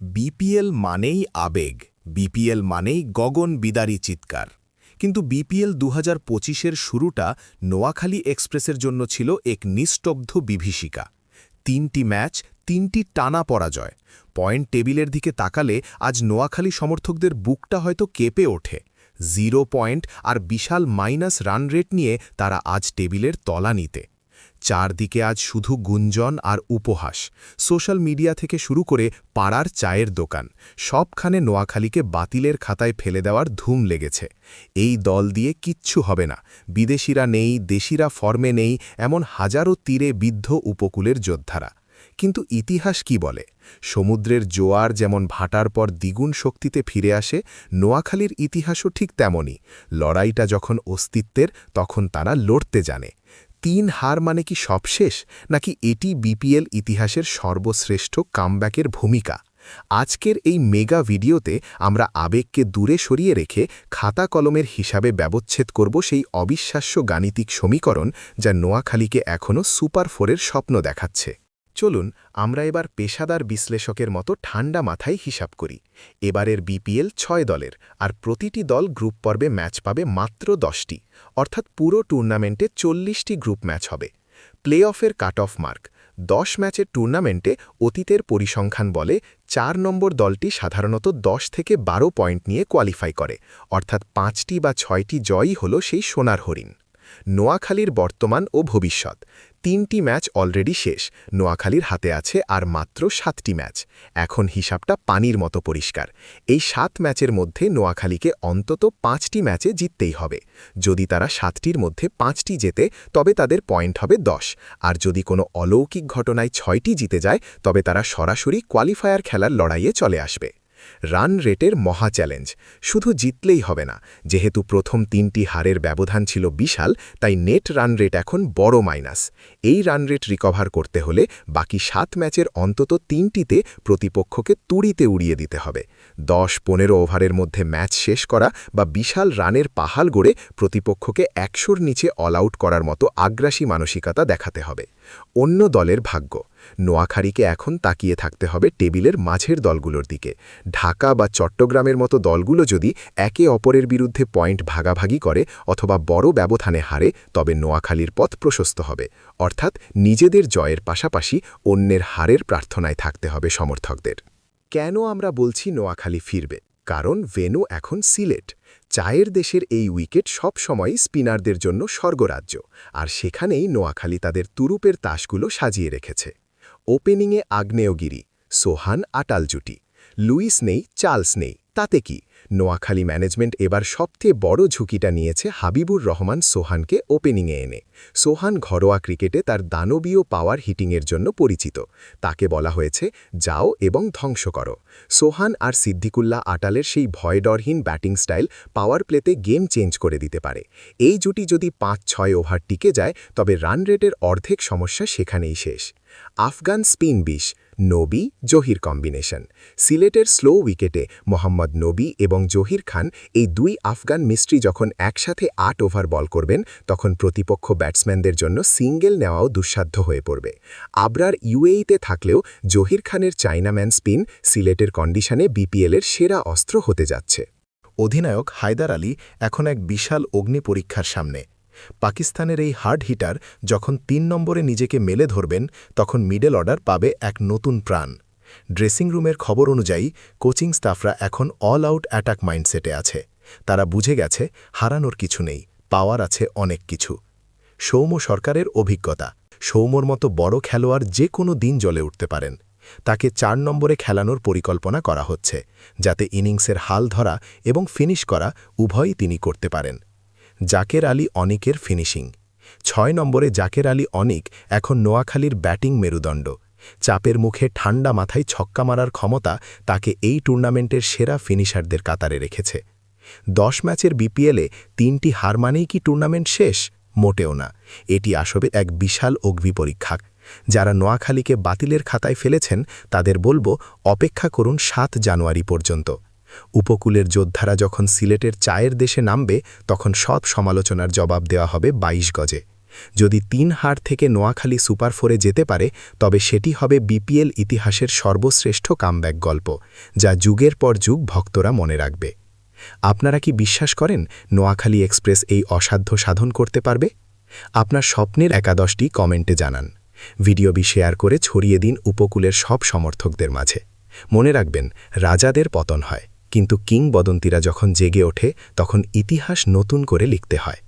BPL মানেই আবেগ, BPL মানেই গগন বিদারী চিৎকার। কিন্তু বিপিএল দু হাজার শুরুটা নোয়াখালী এক্সপ্রেসের জন্য ছিল এক নিস্তব্ধ বিভীষিকা। তিনটি ম্যাচ, তিনটি টানা পরাজয়। পয়েন্ট টেবিলের দিকে তাকালে আজ নোয়াখালী সমর্থকদের বুকটা হয়তো কেঁপে ওঠে। জিরো পয়েন্ট আর বিশাল মাইনাস রান রেট নিয়ে তারা আজ টেবিলের তলানিতে চারদিকে আজ শুধু গুঞ্জন আর উপহাস। সোশ্যাল মিডিয়া থেকে শুরু করে পাড়ার চায়ের দোকান, সবখানে নোয়াখালীকে বাতিলের খাতায় ফেলে দেওয়ার ধুম লেগেছে। এই দল দিয়ে কিচ্ছু হবে না। বিদেশিরা নেই, দেশিরা ফর্মে নেই, এমন হাজারো তীরে বিদ্ধ উপকূলের যোদ্ধারা। কিন্তু ইতিহাস কি বলে? সমুদ্রের জোয়ার যেমন ভাটার পর দ্বিগুণ শক্তিতে ফিরে আসে, নোয়াখালীর ইতিহাসও ঠিক তেমনই। লড়াইটা যখন অস্তিত্বের, তখন তারা লড়তে জানে। তিন হার মানে কি সবশেষ, নাকি এটি বিপিএল ইতিহাসের সর্বশ্রেষ্ঠ কামব্যাকের ভূমিকা? আজকের এই মেগা ভিডিওতে আমরা আবেগকে দূরে সরিয়ে রেখে খাতা কলমের হিসাবে ব্যবচ্ছেদ করব সেই অবিশ্বাস্য গাণিতিক সমীকরণ যা নোয়াখালীকে এখনও সুপার ফোরের স্বপ্ন দেখাচ্ছে। চলুন, আমরা এবার পেশাদার বিশ্লেষকের মতো ঠান্ডা মাথায় হিসাব করি। এবারের বিপিএল ছয় দলের, আর প্রতিটি দল গ্রুপ পর্বে ম্যাচ পাবে মাত্র দশটি, অর্থাৎ পুরো টুর্নামেন্টে চল্লিশটি গ্রুপ ম্যাচ হবে। প্লে অফের কাট অফ মার্ক, দশ ম্যাচের টুর্নামেন্টে অতীতের পরিসংখ্যান বলে চার নম্বর দলটি সাধারণত দশ থেকে বারো পয়েন্ট নিয়ে কোয়ালিফাই করে, অর্থাৎ পাঁচটি বা ছয়টি জয়ই হল সেই সোনার হরিণ। নোয়াখালীর বর্তমান ও ভবিষ্যৎ তিনটি ম্যাচ অলরেডি শেষ। নোয়াখালীর হাতে আছে আর মাত্র সাতটি ম্যাচ। এখন হিসাবটা পানির মতো পরিষ্কার। এই সাত ম্যাচের মধ্যে নোয়াখালীকে অন্তত পাঁচটি ম্যাচে জিততেই হবে। যদি তারা সাতটির মধ্যে পাঁচটি জেতে, তবে তাদের পয়েন্ট হবে দশ। আর যদি কোনো অলৌকিক ঘটনায় ছয়টি জিতে যায়, তবে তারা সরাসরি কোয়ালিফায়ার খেলার লড়াইয়ে চলে আসবে। রান রেটের মহা চ্যালেঞ্জ। শুধু জিতলেই হবে না, যেহেতু প্রথম তিনটি হারের ব্যবধান ছিল বিশাল, তাই নেট রান রেট এখন বড় মাইনাস। এই রান রেট রিকভার করতে হলে বাকি সাত ম্যাচের অন্তত তিনটিতে প্রতিপক্ষকে তুড়িতে উড়িয়ে দিতে হবে। দশ পনেরো ওভারের মধ্যে ম্যাচ শেষ করা বা বিশাল রানের পাহাল গড়ে প্রতিপক্ষকে একশোর নিচে অল আউট করার মতো আগ্রাসী মানসিকতা দেখাতে হবে। অন্য দলের ভাগ্য। নোয়াখালীকে এখন তাকিয়ে থাকতে হবে টেবিলের মাঝের দলগুলোর দিকে। ঢাকা বা চট্টগ্রামের মতো দলগুলো যদি একে অপরের বিরুদ্ধে পয়েন্ট ভাগাভাগি করে অথবা বড় ব্যবধানে হারে, তবে নোয়াখালীর পথ প্রশস্ত হবে। অর্থাৎ নিজেদের জয়ের পাশাপাশি অন্যের হারের প্রার্থনায় থাকতে হবে সমর্থকদের। কেন আমরা বলছি নোয়াখালী ফিরবে? কারণ ভেনু এখন সিলেট। চায়ের দেশের এই উইকেট সব সময়ই স্পিনারদের জন্য স্বর্গরাজ্য। আর সেখানেই নোয়াখালী তাদের তুরুপের তাসগুলো সাজিয়ে রেখেছে। ওপেনিংয়ে আগ্নেয়গিরি, সোহান আটাল জুটি লুইস নেই, চার্লস নেই। তাতে কি? নোয়াখালী ম্যানেজমেন্ট এবার সবচেয়ে বড় ঝুঁকিটা নিয়েছে হাবিবুর রহমান সোহানকে ওপেনিংয়ে এনে। সোহান ঘরোয়া ক্রিকেটে তার দানবীয় পাওয়ার হিটিংয়ের জন্য পরিচিত। তাকে বলা হয়েছে, যাও এবং ধ্বংস করো। সোহান আর সিদ্দিকুল্লাহ আটালের সেই ভয়ডরহীন ব্যাটিং স্টাইল পাওয়ার প্লেতে গেম চেঞ্জ করে দিতে পারে। এই জুটি যদি পাঁচ ছয় ওভার টিকে যায়, তবে রান রেটের অর্ধেক সমস্যা সেখানেই শেষ। আফগান স্পিন বিশ, নবী জহির কম্বিনেশন। সিলেটের স্লো উইকেটে মোহাম্মদ নবী এবং জহির খান এই দুই আফগান মিস্ট্রি যখন একসাথে আট ওভার বল করবেন, তখন প্রতিপক্ষ ব্যাটসম্যানদের জন্য সিঙ্গেল নেওয়াও দুঃসাধ্য হয়ে পড়বে। আবরার ইউএইতে থাকলেও জহির খানের চাইনাম্যান স্পিন সিলেটের কন্ডিশনে বিপিএলের সেরা অস্ত্র হতে যাচ্ছে। অধিনায়ক হায়দার আলী এখন এক বিশাল অগ্নি পরীক্ষার সামনে। পাকিস্তানের এই হার্ড হিটার যখন তিন নম্বরে নিজেকে মেলে ধরবেন, তখন মিডল অর্ডার পাবে এক নতুন প্রাণ। ড্রেসিং রুমের খবর অনুযায়ী, কোচিং স্টাফরা এখন অল আউট অ্যাটাক মাইন্ডসেটে আছে। তারা বুঝে গেছে, হারানোর কিছু নেই, পাওয়ার আছে অনেক কিছু। সৌম্য সরকারের অভিজ্ঞতা, সৌম্যর মতো বড় খেলোয়াড় যে কোনো দিন জ্বলে উঠতে পারেন। তাকে চার নম্বরে খেলানোর পরিকল্পনা করা হচ্ছে, যাতে ইনিংসের হাল ধরা এবং ফিনিশ করা উভয়ই তিনি করতে পারেন। জাকের আলী অনিকের ফিনিশিং। ছয় নম্বরে জাকের আলী অনিক এখন নোয়াখালীর ব্যাটিং মেরুদণ্ড। চাপের মুখে ঠান্ডা মাথায় ছক্কা মারার ক্ষমতা তাকে এই টুর্নামেন্টের সেরা ফিনিশারদের কাতারে রেখেছে। দশ ম্যাচের বিপিএলে তিনটি হার মানেই কি টুর্নামেন্ট শেষ? মোটেও না। এটি আসবে এক বিশাল অগ্নি পরীক্ষা যারা নোয়াখালীকে বাতিলের খাতায় ফেলেছেন, তাদের বলব অপেক্ষা করুন সাত জানুয়ারি পর্যন্ত। উপকূলের যোদ্ধারা যখন সিলেটের চায়ের দেশে নামবে, তখন সব সমালোচনার জবাব দেওয়া হবে ২২ গজে। যদি তিন হার থেকে নোয়াখালী সুপার ফোরে যেতে পারে, তবে সেটি হবে বিপিএল ইতিহাসের সর্বশ্রেষ্ঠ কামব্যাক গল্প, যা যুগের পর যুগ ভক্তরা মনে রাখবে। আপনারা কি বিশ্বাস করেন নোয়াখালী এক্সপ্রেস এই অসাধ্য সাধন করতে পারবে? আপনার স্বপ্নের একাদশটি কমেন্টে জানান। ভিডিওটি শেয়ার করে ছড়িয়ে দিন উপকূলের সব সমর্থকদের মাঝে। মনে রাখবেন, রাজাদের পতন হয়। কিন্তু কিংবদন্তিরা যখন জেগে ওঠে তখন ইতিহাস নতুন করে লিখতে হয়।